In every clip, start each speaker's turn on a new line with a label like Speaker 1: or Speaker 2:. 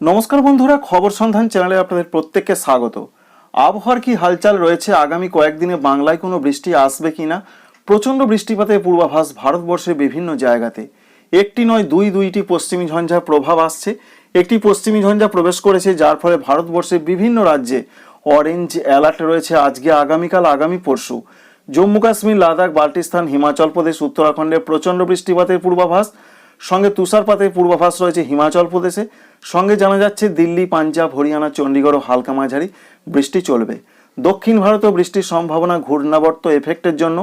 Speaker 1: নমস্কার বন্ধুরা, খবর সন্ধান চ্যানেলে আপনাদের প্রত্যেককে স্বাগত। আবহাওয়ার কি হালচাল রয়েছে? আগামী কয়েকদিনে বাংলায় কোনো বৃষ্টি আসবে কিনা? প্রচণ্ড বৃষ্টিপাতের পূর্বাভাস ভারতবর্ষের বিভিন্ন জায়গাতে। একটি নয়, দুই, দুইটি পশ্চিমী ঝঞ্ঝার প্রভাব আসছে। একটি পশ্চিমী ঝঞ্ঝা প্রবেশ করেছে, যার ফলে ভারতবর্ষের বিভিন্ন রাজ্যে অরেঞ্জ অ্যালার্ট রয়েছে আজকে, আগামীকাল, আগামী পরশু। জম্মু কাশ্মীর, লাদাখ, বাল্টিস্তান, হিমাচল প্রদেশ, উত্তরাখণ্ডে প্রচণ্ড বৃষ্টিপাতের পূর্বাভাস। সঙ্গে তুষারপাতের পূর্বাভাস রয়েছে হিমাচল প্রদেশে। সঙ্গে জানা যাচ্ছে, দিল্লি, পাঞ্জাব, হরিয়ানা, চণ্ডীগড় ও হালকা মাঝারি বৃষ্টি চলবে। দক্ষিণ ভারতেও বৃষ্টির সম্ভাবনা ঘূর্ণাবর্ত এফেক্টের জন্য।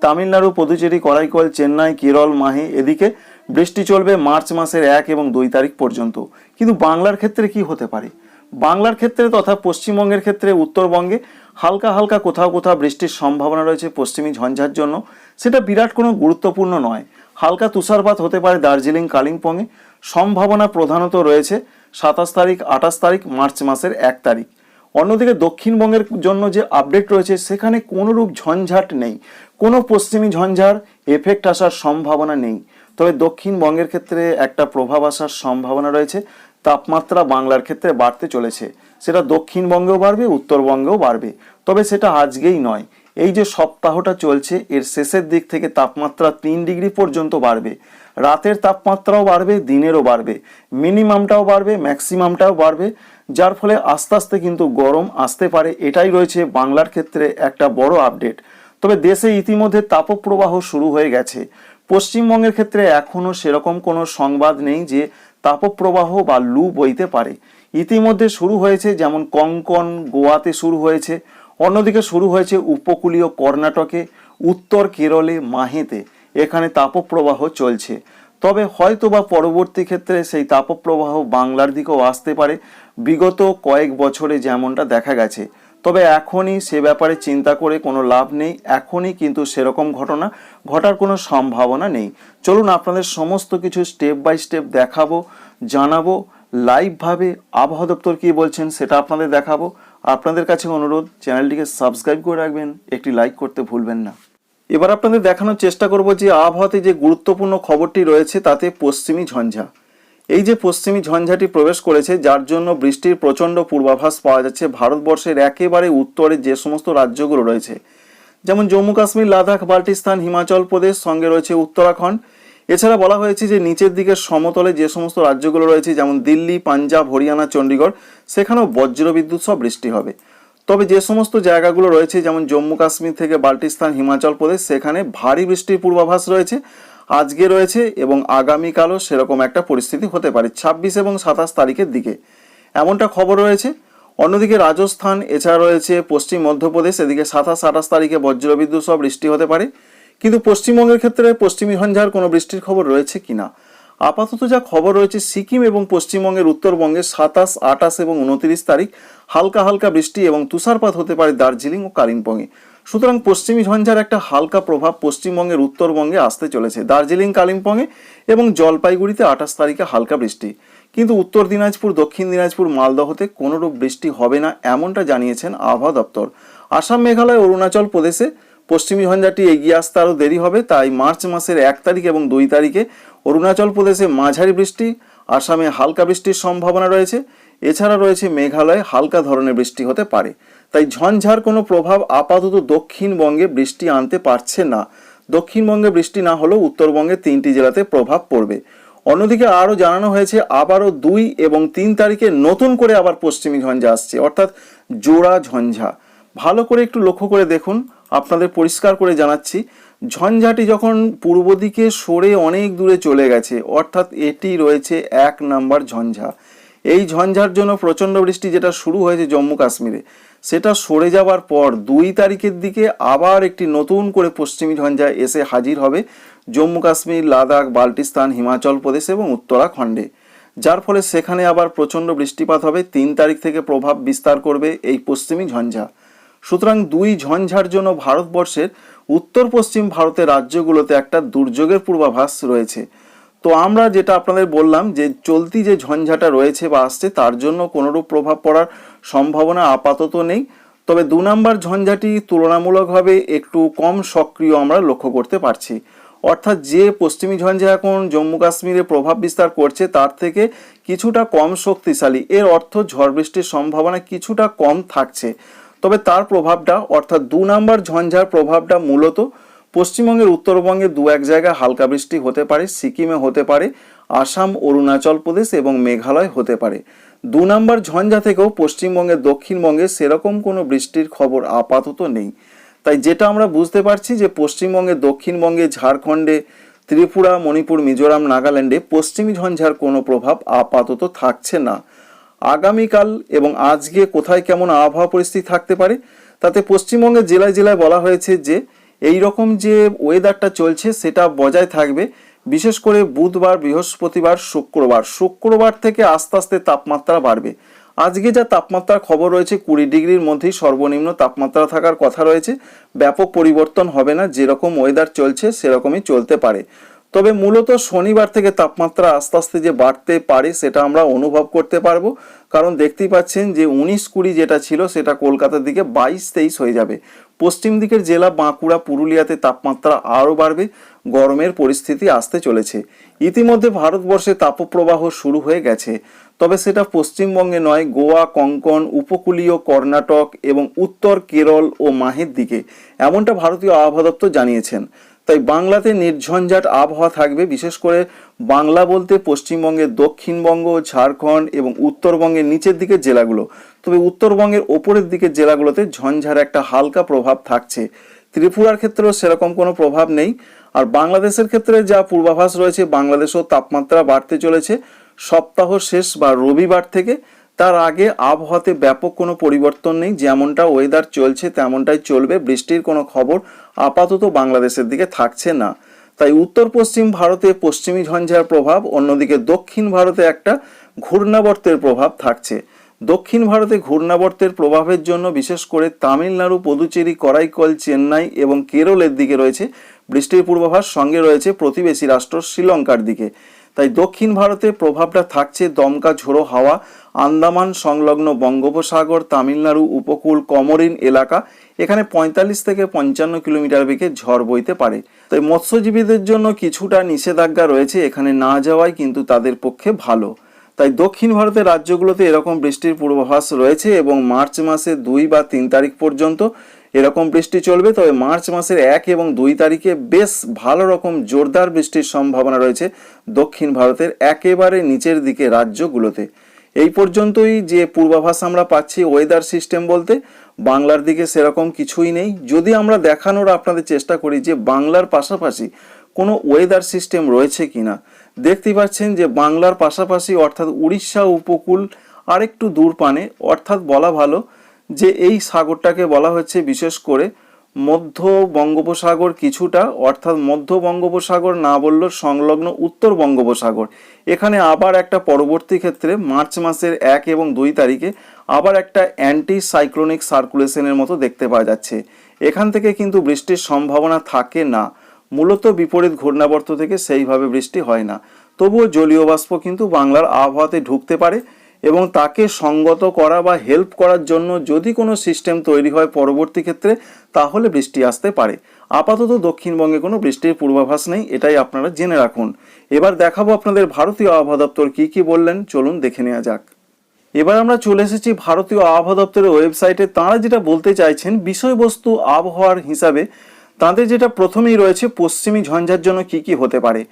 Speaker 1: তামিলনাড়ু, পুদুচেরি, করাইকল, চেন্নাই, কেরল, মাহে এদিকে বৃষ্টি চলবে মার্চ মাসের এক এবং দুই তারিখ পর্যন্ত। কিন্তু বাংলার ক্ষেত্রে কি হতে পারে? বাংলার ক্ষেত্রে তথা পশ্চিমবঙ্গের ক্ষেত্রে উত্তরবঙ্গে হালকা হালকা কোথাও কোথাও বৃষ্টির সম্ভাবনা রয়েছে পশ্চিমী ঝঞ্ঝার জন্য। সেটা বিরাট কোনো গুরুত্বপূর্ণ নয়। হালকা তুষারপাত হতে পারে দার্জিলিং, কালিম্পংয়ে। সম্ভাবনা প্রধানত রয়েছে সাতাশ তারিখ, আঠাশ তারিখ, মার্চ মাসের এক তারিখ। অন্যদিকে দক্ষিণবঙ্গের জন্য যে আপডেট রয়েছে, সেখানে কোনোরূপ ঝঞ্ঝাট নেই। কোনো পশ্চিমী ঝঞ্ঝার এফেক্ট আসার সম্ভাবনা নেই। তবে দক্ষিণবঙ্গের ক্ষেত্রে একটা প্রভাব আসার সম্ভাবনা রয়েছে। তাপমাত্রা বাংলার ক্ষেত্রে বাড়তে চলেছে। সেটা দক্ষিণবঙ্গেও বাড়বে, উত্তরবঙ্গেও বাড়বে। তবে সেটা আজকেই নয়। এই যে সপ্তাহটা চলছে, এর শেষের দিক থেকে তাপমাত্রা তিন ডিগ্রি পর্যন্ত বাড়বে। রাতের তাপমাত্রাও বাড়বে, দিনেরও বাড়বে। মিনিমামটাও বাড়বে, ম্যাক্সিমামটাও বাড়বে। যার ফলে আস্তে আস্তে কিন্তু গরম আসতে পারে। এটাই রয়েছে বাংলার ক্ষেত্রে একটা বড় আপডেট। তবে দেশে ইতিমধ্যে তাপপ্রবাহ শুরু হয়ে গেছে। পশ্চিমবঙ্গের ক্ষেত্রে এখনও সেরকম কোনো সংবাদ নেই যে তাপপ্রবাহ বা লু বইতে পারে। ইতিমধ্যে শুরু হয়েছে যেমন কঙ্কন গোয়াতে শুরু হয়েছে, অন্যদিকে শুরু হয়েছে উপকূলীয় কর্ণাটকে, উত্তর কেরলে মাহেতে। এখানে তাপপ্রবাহ চলছে। তবে হয়তো বা পরবর্তী ক্ষেত্রে সেই তাপপ্রবাহ বাংলার দিকেও আসতে পারে। বিগত কয়েক বছরে যেমনটা দেখা গেছে তবে এখনই সে ব্যাপারে চিন্তা করে কোনো লাভ নেই, এখনই কিন্তু সেরকম ঘটনা ঘটার কোনো সম্ভাবনা নেই। চলুন আপনাদের সমস্ত কিছু স্টেপ বাই স্টেপ দেখাবো, জানাব লাইভভাবে আবহাওয়া দপ্তর কী বলছেন সেটা আপনাদের দেখাবো। আপনাদের কাছে অনুরোধ, চ্যানেলটিকে সাবস্ক্রাইব করে রাখবেন, একটি লাইক করতে ভুলবেন না। এবার আপনাদের দেখানোর চেষ্টা করব যে আবহাওয়াতে যে গুরুত্বপূর্ণ খবরটি রয়েছে তাতে পশ্চিমী ঝঞ্ঝা। এই যে পশ্চিমী ঝঞ্ঝাটি প্রবেশ করেছে, যার জন্য বৃষ্টির প্রচণ্ড পূর্বাভাস পাওয়া যাচ্ছে ভারতবর্ষের একেবারে উত্তরে যে সমস্ত রাজ্যগুলো রয়েছে। যেমন জম্মু কাশ্মীর, লাদাখ, বাল্টিস্তান, হিমাচল প্রদেশ, সঙ্গে রয়েছে উত্তরাখণ্ড। এছাড়া বলা হয়েছে যে নিচের দিকের সমতলে যে সমস্ত রাজ্যগুলো রয়েছে, যেমন দিল্লি, পাঞ্জাব, হরিয়ানা, চণ্ডীগড়, সেখানেও বজ্রবিদ্যুৎ সহ বৃষ্টি হবে। তবে যে সমস্ত জায়গাগুলো রয়েছে, যেমন জম্মু কাশ্মীর থেকে বাল্টিস্তান, হিমাচল প্রদেশ, সেখানে ভারী বৃষ্টির পূর্বাভাস রয়েছে। আজকে রয়েছে এবং আগামীকালও সেরকম একটা পরিস্থিতি হতে পারে ছাব্বিশ এবং সাতাশ তারিখের দিকে। এমনটা খবর রয়েছে। অন্যদিকে রাজস্থান, এছাড়া রয়েছে পশ্চিম মধ্যপ্রদেশ, এদিকে সাতাশ, আঠাশ তারিখে বজ্রবিদ্যুৎ সহ বৃষ্টি হতে পারে। কিন্তু পশ্চিমবঙ্গের ক্ষেত্রে পশ্চিমী ঝঞ্ঝার কোনো বৃষ্টির খবর রয়েছে কিনা আপাতত যা খবর রয়েছে, সিকিম এবং পশ্চিমবঙ্গের উত্তরবঙ্গে সাতাশ, আঠাশ এবং উনত্রিশ তারিখ হালকা হালকা বৃষ্টি এবং তুষারপাত হতে পারে দার্জিলিং ও কালিম্পংয়ে। সুতরাং পশ্চিমী ঝঞ্ঝার একটা হালকা প্রভাব পশ্চিমবঙ্গের উত্তরবঙ্গে আসতে চলেছে। দার্জিলিং, কালিম্পংয়ে এবং জলপাইগুড়িতে আঠাশ তারিখে হালকা বৃষ্টি। কিন্তু উত্তর দিনাজপুর, দক্ষিণ দিনাজপুর, মালদহতে কোনোরূপ বৃষ্টি হবে না এমনটা জানিয়েছেন আবহাওয়া দপ্তর। আসাম, মেঘালয়, অরুণাচল প্রদেশে পশ্চিমী ঝঞ্ঝাটি এগিয়ে আসতে আরও দেরি হবে, তাই মার্চ মাসের এক তারিখ এবং দুই তারিখে অরুণাচল প্রদেশে মাঝারি বৃষ্টি, আসামে হালকা বৃষ্টির সম্ভাবনা রয়েছে। এছাড়া রয়েছে মেঘালয়ে হালকা ধরনের বৃষ্টি হতে পারে। তাই ঝঞ্ঝার কোনো প্রভাব আপাতত দক্ষিণবঙ্গে বৃষ্টি আনতে পারছে না। দক্ষিণবঙ্গে বৃষ্টি না হলেও উত্তরবঙ্গে তিনটি জেলাতে প্রভাব পড়বে। অন্যদিকে আরও জানানো হয়েছে, আবারও দুই এবং তিন তারিখে নতুন করে আবার পশ্চিমী ঝঞ্ঝা আসছে, অর্থাৎ জোড়া ঝঞ্ঝা। ভালো করে একটু লক্ষ্য করে দেখুন, আপনাদের পরিষ্কার করে জানাচ্ছি, ঝঞ্ঝাটি যখন পূর্ব দিকে সরে অনেক দূরে চলে গেছে, অর্থাৎ এটি রয়েছে এক নাম্বার ঝঞ্ঝা। এই ঝঞ্ঝার জন্য প্রচণ্ড বৃষ্টি যেটা শুরু হয়েছে জম্মু কাশ্মীরে। সেটা সরে যাওয়ার পর দুই তারিখের দিকে আবার একটি নতুন করে পশ্চিমী ঝঞ্ঝা এসে হাজির হবে জম্মু কাশ্মীর, লাদাখ, বাল্টিস্তান, হিমাচল প্রদেশ এবং উত্তরাখণ্ডে। যার ফলে সেখানে আবার প্রচণ্ড বৃষ্টিপাত হবে। তিন তারিখ থেকে প্রভাব বিস্তার করবে এই পশ্চিমী ঝঞ্ঝা। সুতরাং দুই ঝঞ্ঝার জন্য ভারতবর্ষের উত্তর পশ্চিম ভারতের রাজ্যগুলোতে একটা দুর্যোগের পূর্বাভাস রয়েছে। তো আমরা যেটা আপনাদের বললাম যে চলতি যে ঝঞ্ঝাটা রয়েছে বা আসছে, তার জন্য কোনোরূপ প্রভাব পড়ার সম্ভাবনা আপাতত নেই। তবে দু নম্বর ঝঞ্ঝাটি তুলনামূলকভাবে একটু কম সক্রিয় আমরা লক্ষ্য করতে পারছি। অর্থাৎ যে পশ্চিমী ঝঞ্ঝা এখন জম্মু কাশ্মীরে প্রভাব বিস্তার করছে, তার থেকে কিছুটা কম শক্তিশালী। এর অর্থ ঝড় বৃষ্টির সম্ভাবনা কিছুটা কম থাকছে। তবে তার প্রভাবটা, অর্থাৎ দু নম্বর ঝঞ্ঝার প্রভাবটা মূলত পশ্চিমবঙ্গের উত্তরবঙ্গে দু এক জায়গায় হালকা বৃষ্টি হতে পারে, সিকিমে হতে পারে, আসাম, অরুণাচল প্রদেশ এবং মেঘালয় হতে পারে। দু নম্বর ঝঞ্ঝা থেকেও পশ্চিমবঙ্গের দক্ষিণবঙ্গে সেরকম কোনো বৃষ্টির খবর আপাতত নেই। তাই যেটা আমরা বুঝতে পারছি যে পশ্চিমবঙ্গে দক্ষিণবঙ্গে, ঝাড়খণ্ডে, ত্রিপুরা, মণিপুর, মিজোরাম, নাগাল্যান্ডে পশ্চিমী ঝঞ্ঝার কোনো প্রভাব আপাতত থাকছে না। আগামীকাল এবং আজকে কোথায় কেমন আবহাওয়া পরিস্থিতি থাকতে পারে, তাতে পশ্চিমবঙ্গের জেলায় জেলায় বলা হয়েছে যে এই রকম যে ওয়েদারটা চলছে সেটা বজায় থাকবে। বিশেষ করে বুধবার, বৃহস্পতিবার, শুক্রবার। শুক্রবার থেকে আস্তে আস্তে তাপমাত্রা বাড়বে। আজকে যা তাপমাত্রার খবর রয়েছে, কুড়ি ডিগ্রির মধ্যেই সর্বনিম্ন তাপমাত্রা থাকার কথা রয়েছে। ব্যাপক পরিবর্তন হবে না, যেরকম ওয়েদার চলছে, সেরকমই চলতে পারে। তবে মূলত শনিবার থেকে তাপমাত্রা আস্তে আস্তে যে বাড়তে পারে সেটা আমরা অনুভব করতে পারব। কারণ দেখতেই পাচ্ছেন যে উনিশ কুড়ি যেটা ছিল সেটা কলকাতার দিকে বাইশ তেইশ হয়ে যাবে। পশ্চিম দিকের জেলা বাঁকুড়া, পুরুলিয়াতে তাপমাত্রা আরও বাড়বে। গরমের পরিস্থিতি আসতে চলেছে। ইতিমধ্যে ভারতবর্ষে তাপপ্রবাহ শুরু হয়ে গেছে। তবে সেটা পশ্চিমবঙ্গে নয়, গোয়া, কঙ্কন, উপকূলীয় কর্ণাটক এবং উত্তর কেরল ও মাহের দিকে। এমনটা ভারতীয় আবহাওয়া দপ্তর জানিয়েছেন। তাই বাংলাতে নির্ঝঞ্ঝাট আবহাওয়া থাকবে, বিশেষ করে বাংলা বলতে পশ্চিমবঙ্গের দক্ষিণবঙ্গ, ঝাড়খণ্ড এবং উত্তরবঙ্গের নিচের দিকের জেলাগুলো। তবে উত্তরবঙ্গের ওপরের দিকের জেলাগুলোতে ঝঞ্ঝার একটা হালকা প্রভাব থাকছে। ত্রিপুরার ক্ষেত্রেও সেরকম কোনো প্রভাব নেই। আর বাংলাদেশের ক্ষেত্রে যা পূর্বাভাস রয়েছে, বাংলাদেশেও তাপমাত্রা বাড়তে চলেছে। সপ্তাহ শেষ বা রবিবার থেকে তার আগে আবহাওয়াতে ব্যাপক কোনো পরিবর্তন নেই, যেমনটা ওয়েদার চলছে তেমনটাই চলবে, বৃষ্টির কোনো খবর আপাতত বাংলাদেশের দিকে থাকছে না। তাই উত্তর পশ্চিম ভারতে পশ্চিমী ঝঞ্ঝার প্রভাব, অন্যদিকে দক্ষিণ ভারতে একটা ঘূর্ণাবর্তের প্রভাব থাকছে। দক্ষিণ ভারতে ঘূর্ণাবর্তের প্রভাবের জন্য বিশেষ করে তামিলনাড়ু, পদুচেরি, করাইকল, চেন্নাই এবং কেরলের দিকে রয়েছে বৃষ্টির পূর্বাভাস, সঙ্গে রয়েছে প্রতিবেশী রাষ্ট্র শ্রীলঙ্কার দিকে। তাই দক্ষিণ ভারতে প্রভাবটা থাকছে দমকা ঝোড়ো হাওয়া, আন্দামান সংলগ্ন বঙ্গোপসাগর, তামিলনাড়ু উপকূল কমরিন এলাকা, এখানে পঁয়তাল্লিশ থেকে পঞ্চান্ন কিলোমিটার বেগে ঝড় বইতে পারে। তাই মৎস্যজীবীদের জন্য কিছুটা নিষেধাজ্ঞা রয়েছে এখানে না যাওয়াই কিন্তু তাদের পক্ষে ভালো। তাই দক্ষিণ ভারতের রাজ্যগুলোতে এরকম বৃষ্টির পূর্বাভাস রয়েছে এবং মার্চ মাসে দুই বা তিন তারিখ পর্যন্ত এরকম বৃষ্টি চলবে, তবে মার্চ মাসের এক এবং দুই তারিখে বেশ ভালো রকম জোরদার বৃষ্টির সম্ভাবনা রয়েছে দক্ষিণ ভারতের একেবারে নিচের দিকে রাজ্যগুলোতে। এই পর্যন্তই যে পূর্বাভাস আমরা পাচ্ছি ওয়েদার সিস্টেম বলতে, বাংলার দিকে সেরকম কিছুই নেই। যদি আমরা দেখানোর আপনাদের চেষ্টা করি যে বাংলার পাশাপাশি কোনো ওয়েদার সিস্টেম রয়েছে কিনা, দেখতেই পাচ্ছেন যে বাংলার পাশাপাশি অর্থাৎ উড়িষ্যা উপকূল আরেকটু দূর পানে, অর্থাৎ বলা ভালো যে এই সাগরটাকে বলা হচ্ছে বিশেষ করে মধ্য বঙ্গোপসাগর কিছুটা, অর্থাৎ মধ্য বঙ্গোপসাগর না বললেও সংলগ্ন উত্তর বঙ্গোপসাগর। এখানে আবার একটা পরবর্তী ক্ষেত্রে মার্চ মাসের এক এবং দুই তারিখে আবার একটা অ্যান্টি সাইক্লোনিক সার্কুলেশনের মতো দেখতে পাওয়া যাচ্ছে। এখান থেকে কিন্তু বৃষ্টির সম্ভাবনা থাকে না। মূলত বিপরীত ঘূর্ণাবর্ত থেকে সেইভাবে বৃষ্টি হয় না। তবুও জলীয় বাষ্প কিন্তু বাংলার আবহাওয়াতে ঢুকতে পারে। এবং তাকে সঙ্গত করা বা হেল্প করার জন্য যদি কোনো সিস্টেম তৈরি হয় পরবর্তী ক্ষেত্রে, তাহলে বৃষ্টি আসতে পারে। আপাতত দক্ষিণবঙ্গে কোনো বৃষ্টির পূর্বাভাস নেই, এটাই আপনারা জেনে রাখুন। এবার দেখাবো আপনাদের ভারতীয় আবহাওয়া দপ্তর কী কী বললেন, চলুন দেখে নেওয়া যাক। এবার আমরা চলে এসেছি ভারতীয় আবহাওয়া দপ্তরের ওয়েবসাইটে তাঁরা যেটা বলতে চাইছেন, বিষয়বস্তু আবহাওয়ার হিসাবে তাদের যেটা প্রথমেই রয়েছে, পশ্চিমী ঝঞ্ঝার জন্য কি কি হতে পারে।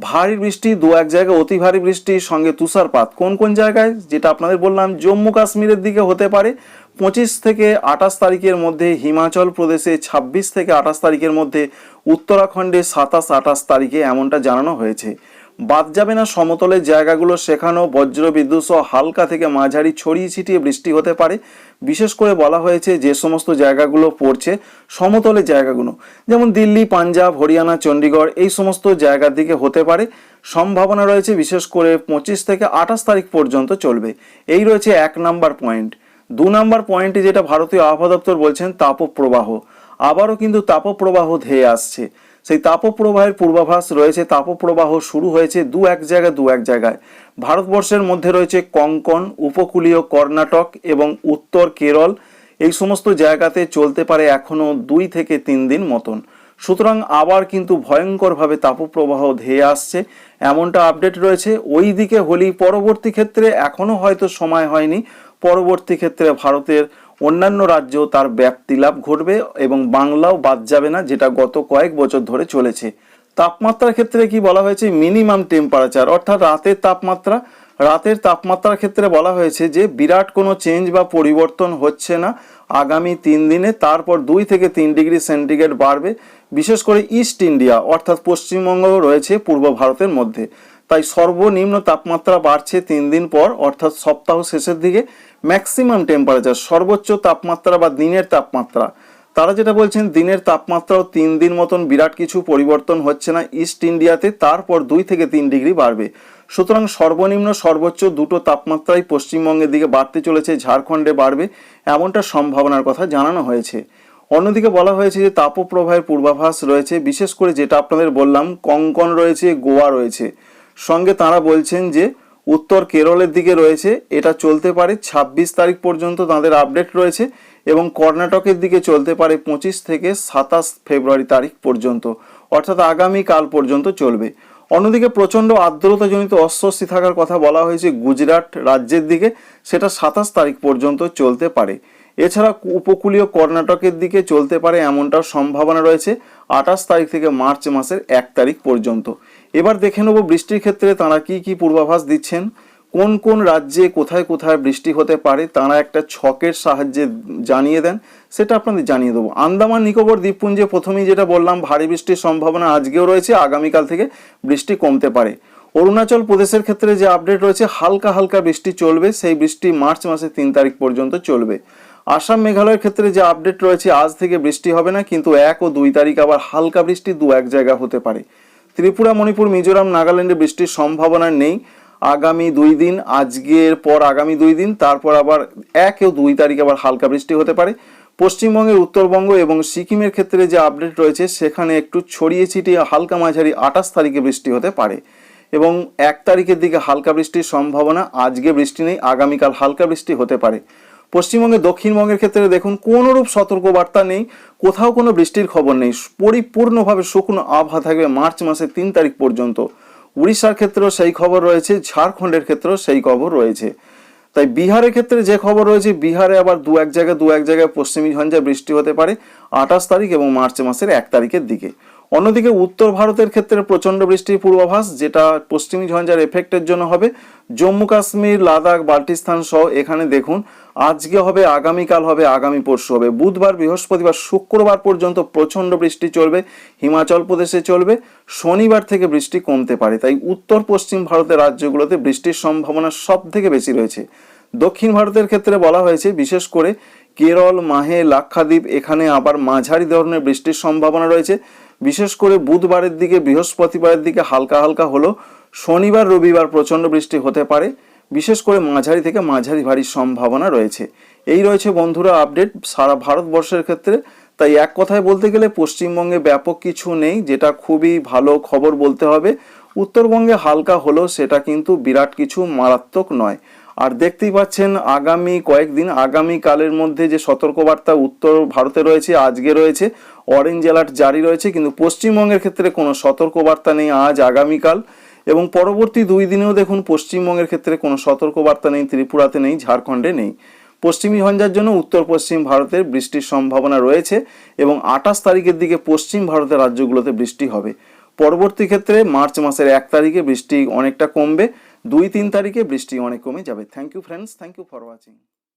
Speaker 1: ভারী বৃষ্টি, দু এক জায়গায় অতি ভারী বৃষ্টির সঙ্গে তুষারপাত। কোন কোন জায়গায়? যেটা আপনাদের বললাম, জম্মু কাশ্মীরের দিকে হতে পারে। পঁচিশ থেকে আঠাশ তারিখের মধ্যে হিমাচল প্রদেশে, ছাব্বিশ থেকে আঠাশ তারিখের মধ্যে উত্তরাখণ্ডে সাতাশ আঠাশ তারিখে এমনটা জানানো হয়েছে। বাদ যাবে না সমতলের জায়গাগুলো সেখানেও বজ্র বিদ্যুৎ সহ হালকা থেকে মাঝারি ছড়িয়ে ছিটিয়ে বৃষ্টি হতে পারে। বিশেষ করে বলা হয়েছে যে সমস্ত জায়গাগুলো পড়ছে সমতলের জায়গাগুলো, যেমন দিল্লি, পাঞ্জাব, হরিয়ানা, চণ্ডীগড়, এই সমস্ত জায়গার দিকে হতে পারে। সম্ভাবনা রয়েছে বিশেষ করে পঁচিশ থেকে আঠাশ তারিখ পর্যন্ত চলবে। এই রয়েছে এক নাম্বার পয়েন্ট। দু নাম্বার পয়েন্টে যেটা ভারতীয় আবহাওয়া দপ্তর বলছেন, তাপপ্রবাহ। আবারও কিন্তু তাপপ্রবাহ ধেয়ে আসছে। সেই তাপপ্রবাহের পূর্বাভাস রয়েছে। তাপপ্রবাহ শুরু হয়েছে দু এক জায়গায়, দু এক জায়গায়। ভারতবর্ষের মধ্যে রয়েছে কঙ্কন, উপকূলীয় কর্ণাটক এবং উত্তর কেরল। এই সমস্ত জায়গাতে চলতে পারে এখনও দুই থেকে তিন দিন মতন। সুতরাং আবার কিন্তু ভয়ঙ্করভাবে তাপপ্রবাহ ধেয়ে আসছে। এমনটা আপডেট রয়েছে। ওই দিকে হলি পরবর্তী ক্ষেত্রে এখনও হয়তো সময় হয়নি। পরবর্তী ক্ষেত্রে ভারতের অন্যান্য রাজ্যেও তার ব্যাপ্তি লাভ ঘটবে এবং বাংলাও বাদ যাবে না, যেটা গত কয়েক বছর ধরে চলেছে। তাপমাত্রার ক্ষেত্রে কি বলা হয়েছে? মিনিমাম টেম্পারেচার, অর্থাৎ রাতের তাপমাত্রা। রাতের তাপমাত্রার ক্ষেত্রে বলা হয়েছে যে, বিরাট কোনো চেঞ্জ বা পরিবর্তন হচ্ছে না। আগামী তিন দিনে তারপর দুই থেকে তিন ডিগ্রি সেন্টিগ্রেড বাড়বে। বিশেষ করে ইস্ট ইন্ডিয়া, অর্থাৎ পশ্চিমবঙ্গ রয়েছে পূর্ব ভারতের মধ্যে। তাই সর্বনিম্ন তাপমাত্রা বাড়ছে তিন দিন পর, অর্থাৎ সপ্তাহ শেষের দিকে। ম্যাক্সিমাম টেম্পারেচার, সর্বোচ্চ তাপমাত্রা বা দিনের তাপমাত্রা। তারা যেটা বলছেন, দিনের তাপমাত্রাও তিন দিন মতন বিরাট কিছু পরিবর্তন হচ্ছে না ইস্ট ইন্ডিয়াতে, তারপর দুই থেকে তিন ডিগ্রি বাড়বে। সুতরাং সর্বনিম্ন সর্বোচ্চ দুটো তাপমাত্রাই পশ্চিমবঙ্গের দিকে বাড়তে চলেছে, ঝাড়খণ্ডে বাড়বে, এমনটা সম্ভাবনার কথা জানানো হয়েছে। অন্যদিকে বলা হয়েছে যে, তাপপ্রবাহের পূর্বাভাস রয়েছে, বিশেষ করে যেটা আপনাদের বললাম, কঙ্কন রয়েছে, গোয়া রয়েছে। সঙ্গে তারা বলছেন যে উত্তর কেরলের দিকে রয়েছে। এটা চলতে পারে ২৬ তারিখ পর্যন্ত তাদের আপডেট রয়েছে এবং কর্ণাটকের দিকে চলতে পারে পঁচিশ থেকে সাতাশ ফেব্রুয়ারি তারিখ পর্যন্ত, অর্থাৎ আগামী কাল পর্যন্ত চলবে। অন্যদিকে প্রচণ্ড আর্দ্রতাজনিত অস্বস্তি থাকার কথা বলা হয়েছে গুজরাট রাজ্যের দিকে। সেটা সাতাশ তারিখ পর্যন্ত চলতে পারে। এছাড়া উপকূলীয় কর্ণাটকের দিকে চলতে পারে এমনটাও সম্ভাবনা রয়েছে আঠাশ তারিখ থেকে মার্চ মাসের এক তারিখ পর্যন্ত। এবার দেখে নেব বৃষ্টির ক্ষেত্রে তারা কি কি পূর্বাভাস দিচ্ছেন, কোন কোন রাজ্যে কোথায় কোথায় বৃষ্টি হতে পারে, তারা একটা ছকের সাহায্যে জানিয়ে দেন, সেটা আপনাদের জানিয়ে দেবো। আন্দামান, নিকোবর, দ্বীপপুঞ্জে প্রথমেই যেটা বললাম, ভারী বৃষ্টির সম্ভাবনা আজকেও রয়েছে, আগামীকাল থেকে বৃষ্টি কমতে পারে। অরুণাচল প্রদেশের ক্ষেত্রে যে আপডেট রয়েছে, হালকা হালকা বৃষ্টি চলবে, সেই বৃষ্টি মার্চ মাসের তিন তারিখ পর্যন্ত চলবে। আসাম মেঘালয়ের ক্ষেত্রে যে আপডেট রয়েছে, আজ থেকে বৃষ্টি হবে না, কিন্তু এক ও দুই তারিখ আবার হালকা বৃষ্টি দু এক জায়গা হতে পারে। ত্রিপুরা, মণিপুর, মিজোরাম, নাগাল্যান্ডে বৃষ্টির সম্ভাবনা নেই। আগামী দুই দিন, আজকের পর আগামী দুই দিন, তারপর আবার এক ও দুই তারিখ আবার হালকা বৃষ্টি হতে পারে। পশ্চিমবঙ্গের উত্তরবঙ্গ এবং সিকিমের ক্ষেত্রে যে আপডেট রয়েছে, সেখানে একটু ছড়িয়ে ছিটিয়ে হালকা মাঝারি আঠাশ তারিখে বৃষ্টি হতে পারে। এবং এক তারিখের দিকে হালকা বৃষ্টির সম্ভাবনা, আজকে বৃষ্টি নেই, আগামীকাল হালকা বৃষ্টি হতে পারে। পশ্চিমবঙ্গে, দক্ষিণবঙ্গের ক্ষেত্রে দেখুন কোনোরূপ সতর্কবার্তা নেই, কোথাও কোনো বৃষ্টির খবর নেই। পরিপূর্ণভাবে শুকনো আবহাওয়া থাকবে মার্চ মাসের তিন তারিখ পর্যন্ত। উড়িষ্যার ক্ষেত্রেও সেই খবর রয়েছে, ঝাড়খণ্ডের ক্ষেত্রেও সেই খবর রয়েছে। তাই বিহারের ক্ষেত্রে যে খবর রয়েছে, বিহারে আবার দু এক জায়গায় দু এক জায়গায় পশ্চিমী ঝঞ্ঝা বৃষ্টি হতে পারে, আঠাশ তারিখ এবং মার্চ মাসের এক তারিখের দিকে। অন্যদিকে উত্তর ভারতের ক্ষেত্রে প্রচণ্ড বৃষ্টির পূর্বাভাস, যেটা পশ্চিমী ঝঞ্ঝার এফেক্টের জন্য হবে। জম্মু কাশ্মীর, লাদাখ, বাল্টিস্তান সহ এখানে দেখুন, আজকে হবে, আগামীকাল হবে, আগামী পরশু হবে। বুধবার, বৃহস্পতিবার, শুক্রবার পর্যন্ত প্রচণ্ড বৃষ্টি চলবে, হিমাচল প্রদেশে চলবে। শনিবার থেকে বৃষ্টি কমতে পারে, তাই উত্তর পশ্চিম ভারতের রাজ্যগুলোতে বৃষ্টির সম্ভাবনা সব থেকে বেশি রয়েছে। দক্ষিণ ভারতের ক্ষেত্রে বলা হয়েছে, বিশেষ করে কেরল, মাহে, লাক্ষাদ্বীপ, এখানে আবার মাঝারি ধরনের বৃষ্টির সম্ভাবনা রয়েছে। বিশেষ করে বুধবারের দিকে, বৃহস্পতিবারের দিকে হালকা হালকা হলো। শনিবার, রবিবার প্রচণ্ড বৃষ্টি হতে পারে। বিশেষ করে মাঝারি থেকে মাঝারি ভারী সম্ভাবনা রয়েছে। এই রয়েছে বন্ধুরা আপডেট সারা ভারতবর্ষের ক্ষেত্রে। তাই এক কথায় বলতে গেলে পশ্চিমবঙ্গে ব্যাপক কিছু নেই, যেটা খুবই ভালো খবর বলতে হবে। উত্তরবঙ্গে হালকা হলেও সেটা কিন্তু বিরাট কিছু মারাত্মক নয়। আর দেখতেই পাচ্ছেন আগামী কয়েকদিন আগামী কালের মধ্যে যে সতর্কবার্তা উত্তর ভারতে রয়েছে, আজকে রয়েছে অরেঞ্জ অ্যালার্ট জারি রয়েছে, কিন্তু পশ্চিমবঙ্গের ক্ষেত্রে কোনো সতর্কবার্তা নেই আজ, আগামীকাল। এবং পরবর্তী দুই দিনেও দেখুন, পশ্চিমবঙ্গের ক্ষেত্রে কোনো সতর্কবার্তা নেই, ত্রিপুরাতে নেই, ঝাড়খণ্ডে নেই। পশ্চিমী ঝঞ্ঝার জন্য উত্তর পশ্চিম ভারতের বৃষ্টির সম্ভাবনা রয়েছে এবং আঠাশ তারিখের দিকে পশ্চিম ভারতের রাজ্যগুলোতে বৃষ্টি হবে। পরবর্তী ক্ষেত্রে মার্চ মাসের এক তারিখে বৃষ্টি অনেকটা কমবে। দুই তিন তারিখে বৃষ্টি অনেক কমে যাবে। Thank you friends thank you for watching